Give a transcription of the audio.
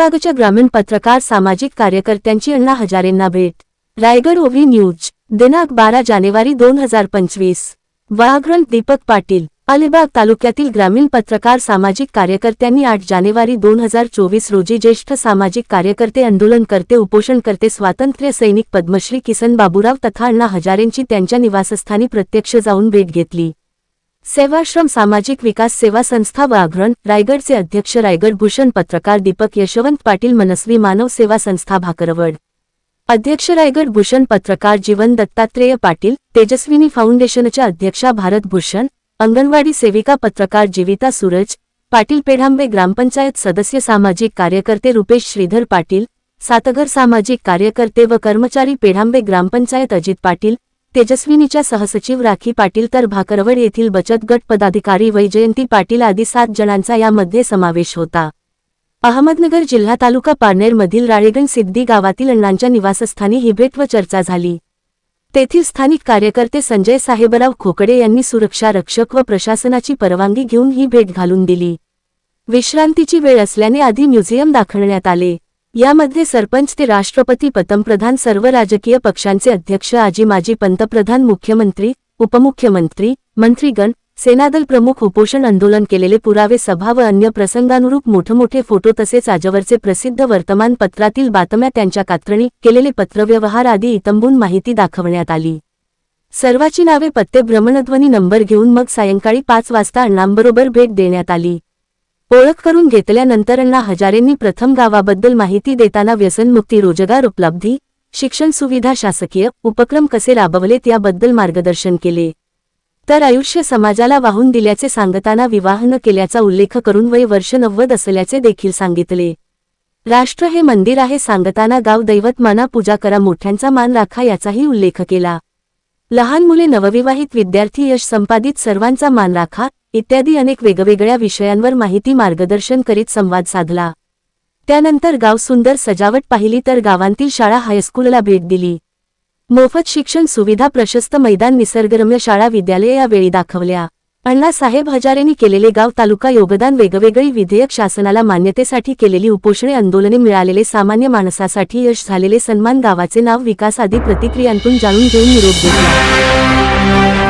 अलिबागच्या ग्रामीण पत्रकार सामाजिक कार्यकर्त्यांची अण्णा हजारेंना भेट. रायगड ओव्ही न्यूज दिनांक बारा जानेवारी दोन हजार पंचवीस. वाघरण दीपक पाटील अलिबाग तालुक्यातील ग्रामीण पत्रकार सामाजिक कार्यकर्त्यांनी आठ जानेवारी दोन हजार चोवीस रोजी ज्येष्ठ सामाजिक कार्यकर्ते आंदोलनकर्ते उपोषणकर्ते स्वातंत्र्य सैनिक पद्मश्री किसन बाबूराव तथा अण्णा हजारेंची त्यांच्या निवासस्थानी प्रत्यक्ष जाऊन भेट घेतली. सेवाश्रम सामाजिक विकास सेवा संस्था वाघरण रायगडचे अध्यक्ष रायगड भूषण पत्रकार दीपक यशवंत पाटील मनस्वी मानव सेवा संस्था भाकरवड. अध्यक्ष रायगड भूषण पत्रकार जीवन दत्तात्रेय पाटील तेजस्विनी फाउंडेशनच्या अध्यक्षा भारत भूषण अंगणवाडी सेविका पत्रकार जीविता सूरज पाटील पेढांबे ग्रामपंचायत सदस्य सामाजिक कार्यकर्ते रुपेश श्रीधर पाटील सातघर सामाजिक कार्यकर्ते व कर्मचारी पेढांबे ग्रामपंचायत अजित पाटील तेजस्विनीच्या सहसचिव राखी पाटील तर भाकरवड येथील बचत गट पदाधिकारी वैजयंती पाटील आदी सात जणांचा यामध्ये समावेश होता. अहमदनगर जिल्हा तालुका पारनेरमधील राळेगण सिद्धी गावातील अण्णांच्या निवासस्थानी ही भेट व चर्चा झाली. तेथील स्थानिक कार्यकर्ते संजय साहेबराव खोकडे यांनी सुरक्षा रक्षक व प्रशासनाची परवानगी घेऊन ही भेट घालून दिली. विश्रांतीची वेळ असल्याने आधी म्युझियम दाखवण्यात आले. यामध्ये सरपंच ते राष्ट्रपती पंतप्रधान सर्व राजकीय पक्षांचे अध्यक्ष आजी माजी पंतप्रधान मुख्यमंत्री उपमुख्यमंत्री मंत्रीगण सेनादल प्रमुख उपोषण आंदोलन केलेले पुरावे सभा व अन्य प्रसंगानुरूप मोठमोठे फोटो तसेच आजवरचे प्रसिद्ध वर्तमानपत्रातील बातम्या त्यांच्या कात्रणी केलेले पत्रव्यवहार आदी इतंबून माहिती दाखवण्यात आली. सर्वाची नावे पत्ते भ्रमणध्वनी नंबर घेऊन मग सायंकाळी पाच वाजता अण्णांबरोबर भेट देण्यात आली. ओळख करून घेतल्यानंतर अण्णा हजारेंनी प्रथम गावाबद्दल माहिती देताना व्यसनमुक्ती रोजगार उपलब्धी शिक्षण सुविधा शासकीय उपक्रम कसे राबवलेत याबद्दल मार्गदर्शन केले. तर आयुष्य समाजाला वाहून दिल्याचे सांगताना विवाह न केल्याचा उल्लेख करून वय वर्ष नव्वद असल्याचे देखील सांगितले. राष्ट्र हे मंदिर आहे सांगताना गाव दैवत माना पूजा करा मोठ्यांचा मान राखा याचाही उल्लेख केला. लहान मुले नवविवाहित विद्यार्थी यश संपादित सर्वांचा मान राखा इत्यादी अनेक वेगवेगळ्या विषयांवर माहिती मार्गदर्शन करीत संवाद साधला. त्यानंतर गाव सुंदर सजावट पाहिली तर गावांतील शाळा हायस्कूलला भेट दिली. मोफत शिक्षण सुविधा प्रशस्त मैदान निसर्गरम्य शाळा विद्यालय यावेळी दाखवल्या. अण्णासाहेब हजारेंनी केलेले गाव तालुका योगदान वेगवेगळी विधेयक शासनाला मान्यतेसाठी केलेली उपोषणे आंदोलने मिळालेले सामान्य माणसासाठी यश झालेले सन्मान गावाचे नाव विकास आदी प्रतिक्रियांतून जाणून घेऊन निरोप घेतला.